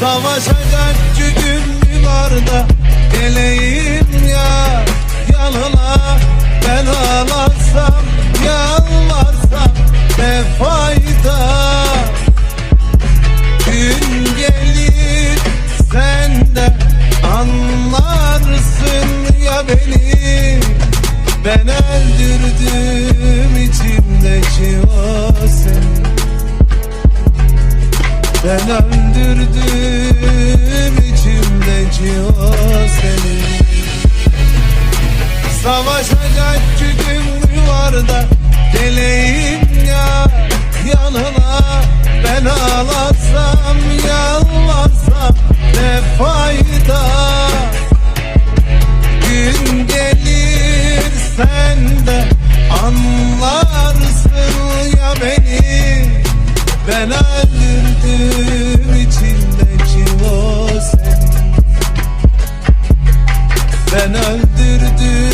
Savaşacak gücüm var da Geleyim ya. Yanına Ben ağlarsam yalvarsam ne fayda? Gün gelir sen de anlarsın ya beni. Ben öldürdüm içimdeki o seni Ben öldürdüm Savaşacak gücüm duvarda Geleyim ya yanına. Ben ağlasam yalvarsam Ne fayda? Gün gelir sen de Anlarsın ya beni. Ben öldürdüm içindeki o seni. Ben öldürdüm